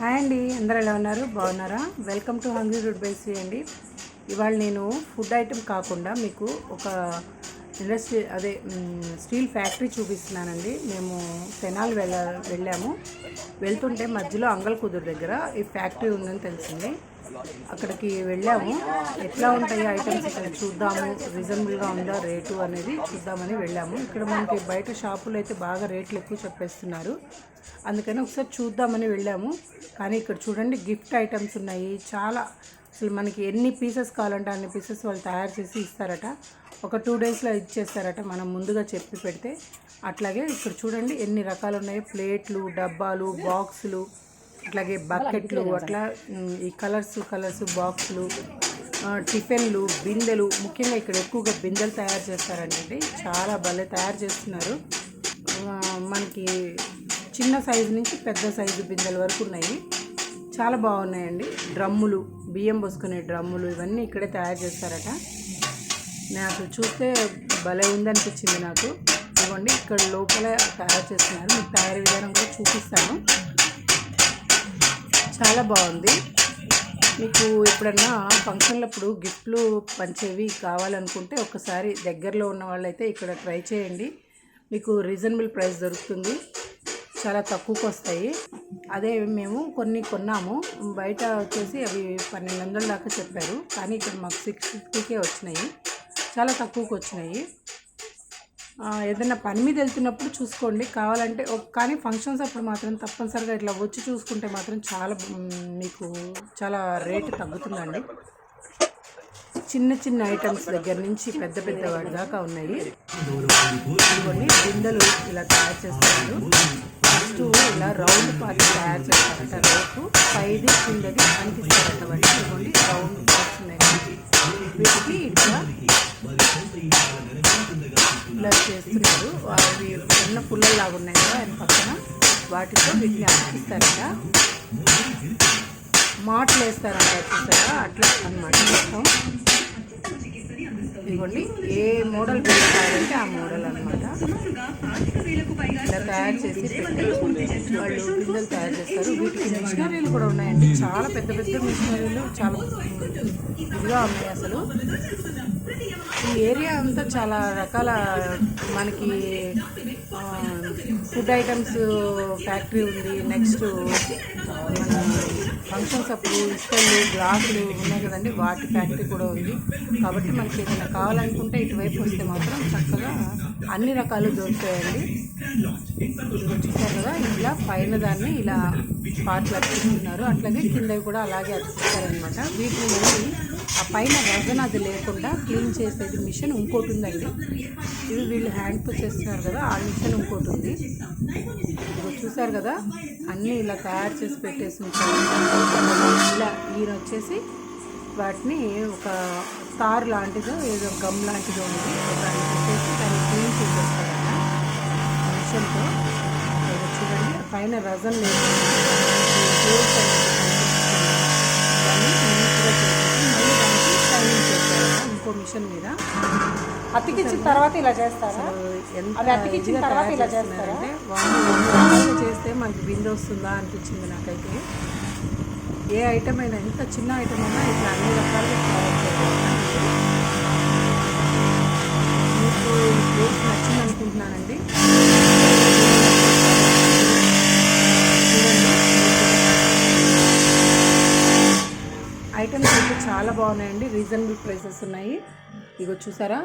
Hi అండి అందరు ఎలా ఉన్నారు? బాగున్నారా? వెల్కమ్ టు హంగ్రీ రూట్ బైసీ అండి. ఇవాళ నేను ఫుడ్ ఐటెం కాకుండా మీకు ఒక ఇండస్ట్రీ అదే స్టీల్ ఫ్యాక్టరీ చూపిస్తున్నానండి. మేము తెనాలి వెళ్ళ వెళ్ళాము. వెళ్తుంటే మధ్యలో అంగల్ కుదురు దగ్గర ఈ ఫ్యాక్టరీ ఉందని తెలిసింది. అక్కడికి వెళ్ళాము. ఎట్లా ఉంటాయి ఐటమ్స్ ఇక్కడ చూద్దాము. రీజనబుల్గా ఉందా రేటు అనేది చూద్దామని వెళ్ళాము. ఇక్కడ మనకి బయట షాపులు అయితే బాగా రేట్లు ఎక్కువ చెప్పేస్తున్నారు. అందుకని ఒకసారి చూద్దామని వెళ్ళాము. కానీ ఇక్కడ చూడండి గిఫ్ట్ ఐటమ్స్ ఉన్నాయి. చాలా అసలు మనకి ఎన్ని పీసెస్ కావాలంటే అన్ని పీసెస్ వాళ్ళు తయారు చేసి ఇస్తారట. ఒక టూ డేస్లో ఇచ్చేస్తారట మనం ముందుగా చెప్పి పెడితే. అట్లాగే ఇక్కడ చూడండి ఎన్ని రకాలు ఉన్నాయో. ప్లేట్లు డబ్బాలు బాక్సులు అట్లాగే బకెట్లు అట్లా ఈ కలర్స్ కలర్స్ బాక్సులు టిఫిన్లు బిందెలు. ముఖ్యంగా ఇక్కడ ఎక్కువగా బిందెలు తయారు చేస్తారండి చాలా భలే తయారు చేస్తున్నారు. మనకి చిన్న సైజు నుంచి పెద్ద సైజు బిందెల వరకు ఉన్నాయి. చాలా బాగున్నాయండి. డ్రమ్ములు బియ్యం పోసుకునే డ్రమ్ములు ఇవన్నీ ఇక్కడే తయారు చేస్తారట. నాకు చూస్తే భలే ఉందనిపించింది నాకు. ఇవ్వండి ఇక్కడ లోపల తయారు చేస్తున్నారు. మీకు తయారీ విధానం కూడా చూపిస్తాను. చాలా బాగుంది. మీకు ఎప్పుడన్నా ఫంక్షన్లప్పుడు గిఫ్ట్లు పంచేవి కావాలనుకుంటే ఒకసారి దగ్గరలో ఉన్న వాళ్ళైతే ఇక్కడ ట్రై చేయండి. మీకు రీజనబుల్ ప్రైస్ దొరుకుతుంది. చాలా తక్కువకు వస్తాయి అదే మేము కొన్ని కొన్నాము. బయట వచ్చేసి అవి పన్నెండు వందల దాకా చెప్పారు. కానీ ఇక్కడ మాకు సిక్స్ ఫిఫ్టీకే వచ్చినాయి. చాలా తక్కువకు వచ్చినాయి ఏదైనా పని మీద వెళ్తున్నప్పుడు చూసుకోండి. కావాలంటే కానీ ఫంక్షన్స్ అప్పుడు మాత్రం తప్పనిసరిగా ఇట్లా వచ్చి చూసుకుంటే మాత్రం చాలా మీకు చాలా రేటు తగ్గుతుందండి. చిన్న చిన్న ఐటమ్స్ దగ్గర నుంచి పెద్ద పెద్ద వాటి దాకా ఉన్నాయి. కొన్ని బిందెలు ఇలా తయారు చేస్తారు. ఫస్ట్ ఇలా రౌండ్ పార్ట్ తయారు చేస్తారంట రేపు పైది కిందది అనిపిస్తారంట వాటికి ఇదిగోండి రౌండ్ పార్ట్స్ ఉన్నాయి. వీటికి ఇట్లా ఇలా చేస్తున్నారు. అవి చిన్న పుల్లల్లాగా ఉన్నాయి కదా ఆయన పక్కన. వాటితో వీటిని అనిపిస్తారంట మాటలు వేస్తారంట చూసారా? అట్లా అన్నమాట మొత్తం. ఇదిగోండి ఏ మోడల్ పెట్టుకోవాలంటే ఆ మోడల్ అనమాట ఇలా తయారు చేసి వాళ్ళు తయారు చేస్తారు వీటికి మిషనరీలు కూడా ఉన్నాయండి. చాలా పెద్ద పెద్ద మిషనరీలు చాలా ఇదిగా ఉన్నాయి అసలు. ఈ ఏరియా అంతా చాలా రకాల మనకి ఫుడ్ ఐటమ్స్ ఫ్యాక్టరీ ఉంది. నెక్స్ట్ మన ఫంక్షన్స్ అప్పుడు ఇసుకలు గ్లాసులు ఉన్నాయి కదండి. వాటి ఫ్యాక్టరీ కూడా ఉంది. కాబట్టి మనకి ఏదైనా కావాలనుకుంటే ఇటువైపు వస్తే మాత్రం చక్కగా అన్ని రకాలు దొరుకుతాయండి ఇదిగో కదా ఇలా పైన దాన్ని ఇలా పార్ట్లు అతికిస్తున్నారు అట్లాగే కిందవి కూడా అలాగే అతికిస్తారనమాట వీటిని మళ్ళీ ఆ పైన రజన అది లేకుండా క్లీన్ చేసేది మిషన్ ఇంకోటి ఉందండి. ఇది వీళ్ళు హ్యాండ్తో చేస్తున్నారు కదా ఆ మిషన్ ఇంకోటి ఉంది. ఇదిగో చూసారు కదా అన్నీ ఇలా తయారు చేసి పెట్టేసి ఉంటారు. ఇలా ఈయన వచ్చేసి వాటిని ఒక తార్ లాంటిదో ఏదో గమ్ లాంటిదో ఉంది. దాన్ని పెట్టేసి దాన్ని క్లీన్ చేసేస్తారు. దానికి షైనింగ్ చేస్తారట ఇంకో మిషన్ మీద అతికించిన తర్వాత ఇలా చేస్తారా? ఎంత ఇదిగా తర్వాత ఇలా రకాలుగా చేస్తే మనకి బిందె వస్తుందా అనిపించింది నాకైతే. ఏ ఐటమ్ అయినా ఎంత చిన్న ఐటమ్ అయినా ఇట్లా అన్ని రకాలుగా ఉన్నాయండి రీజనబుల్ ప్రైసెస్ ఉన్నాయి. ఇగో చూసారా?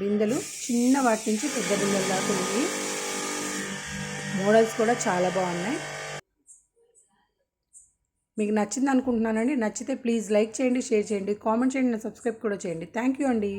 బిందెలు చిన్న వాటి నుంచి పెద్ద బిందెలు దాకా ఉన్నాయి మోడల్స్ కూడా చాలా బాగున్నాయి. మీకు నచ్చింది అనుకుంటున్నానండి. నచ్చితే ప్లీజ్ లైక్ చేయండి షేర్ చేయండి కామెంట్ చేయండి సబ్స్క్రైబ్ కూడా చేయండి. థ్యాంక్ యూ అండి.